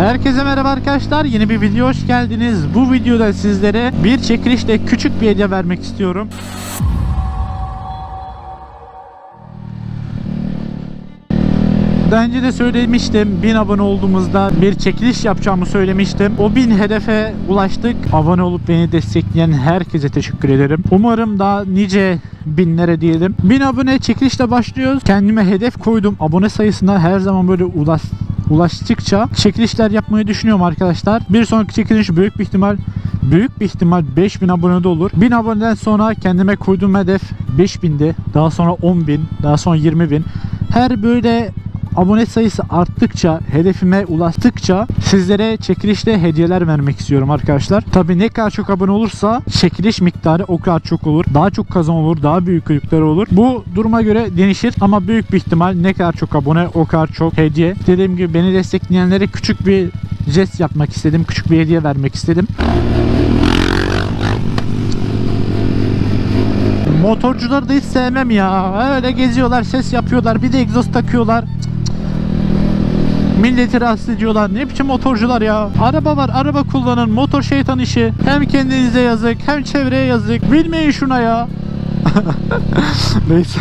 Herkese merhaba arkadaşlar. Yeni bir video hoş geldiniz. Bu videoda sizlere bir çekilişle küçük bir hediye vermek istiyorum. Daha önce de söylemiştim 1000 abone olduğumuzda bir çekiliş yapacağımı söylemiştim. O 1000 hedefe ulaştık. Abone olup beni destekleyen herkese teşekkür ederim. Umarım daha nice binlere diyelim. 1000 abone çekilişle başlıyoruz. Kendime hedef koydum. Abone sayısına her zaman böyle ulaş ulaştıkça çekilişler yapmayı düşünüyorum arkadaşlar. Bir sonraki çekiliş büyük bir ihtimal büyük bir ihtimal 5000 abonede olur. 1000 aboneden sonra kendime koyduğum hedef 5000'di. Daha sonra 10.000, daha sonra 20.000. Her böyle abone sayısı arttıkça, hedefime ulaştıkça sizlere çekilişte hediyeler vermek istiyorum arkadaşlar. Tabi ne kadar çok abone olursa çekiliş miktarı o kadar çok olur. Daha çok kazan olur, daha büyük yükler olur. Bu duruma göre değişir ama büyük bir ihtimal ne kadar çok abone o kadar çok hediye. Dediğim gibi beni destekleyenlere küçük bir jest yapmak istedim. Küçük bir hediye vermek istedim. Motorcuları da hiç sevmem ya. Öyle geziyorlar, ses yapıyorlar, bir de egzoz takıyorlar. Milleti rahatsız ediyorlar. Ne biçim motorcular ya? Araba var, araba kullanın. Motor şeytan işi. Hem kendinize yazık, hem çevreye yazık. Bilmeyin şuna ya. Neyse.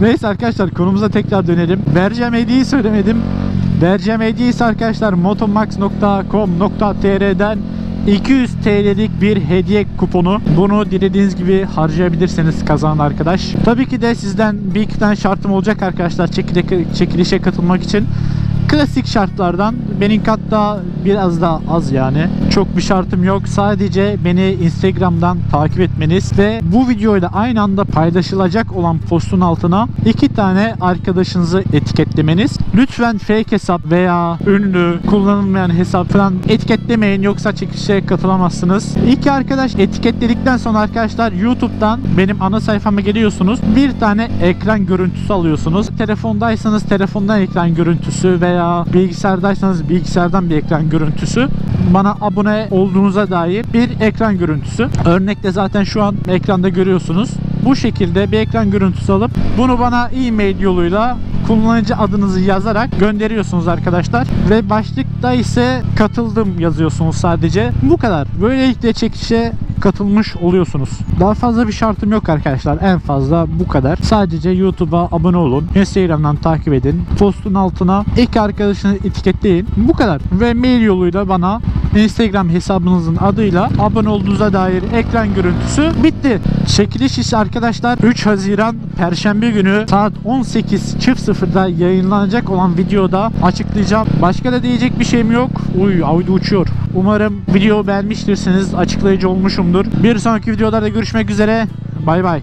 Neyse arkadaşlar konumuza tekrar dönelim. Vereceğim hediyeyi söylemedim. Vereceğim hediye arkadaşlar motomax.com.tr'den 200 TL'lik bir hediye kuponu. Bunu dilediğiniz gibi harcayabilirsiniz kazanan arkadaş. Tabii ki de sizden bir iki tane şartım olacak arkadaşlar çekile- çekilişe katılmak için. Klasik şartlardan benim katta biraz daha az yani. Çok bir şartım yok. Sadece beni Instagram'dan takip etmeniz ve bu videoyla aynı anda paylaşılacak olan postun altına iki tane arkadaşınızı etiketlemeniz. Lütfen fake hesap veya ünlü kullanılmayan hesap falan etiketlemeyin yoksa çekilişe katılamazsınız. İki arkadaş etiketledikten sonra arkadaşlar YouTube'dan benim ana sayfama geliyorsunuz. Bir tane ekran görüntüsü alıyorsunuz. Telefondaysanız telefondan ekran görüntüsü veya bilgisayardaysanız bilgisayardan bir ekran görüntüsü. Bana abone olduğunuza dair bir ekran görüntüsü. Örnekte zaten şu an ekranda görüyorsunuz. Bu şekilde bir ekran görüntüsü alıp bunu bana e-mail yoluyla kullanıcı adınızı yazarak gönderiyorsunuz arkadaşlar. Ve başlıkta ise katıldım yazıyorsunuz sadece. Bu kadar. Böylelikle çekişe katılmış oluyorsunuz. Daha fazla bir şartım yok arkadaşlar. En fazla bu kadar. Sadece YouTube'a abone olun. Instagram'dan takip edin. Postun altına iki arkadaşını etiketleyin. Bu kadar. Ve mail yoluyla bana Instagram hesabınızın adıyla abone olduğunuza dair ekran görüntüsü bitti. Çekiliş ise arkadaşlar 3 Haziran Perşembe günü saat 18.00'da yayınlanacak olan videoda açıklayacağım. Başka da diyecek bir şeyim yok. Uy Audi uçuyor. Umarım video beğenmiştirsiniz. Açıklayıcı olmuşumdur. Bir sonraki videolarda görüşmek üzere. Bay bay.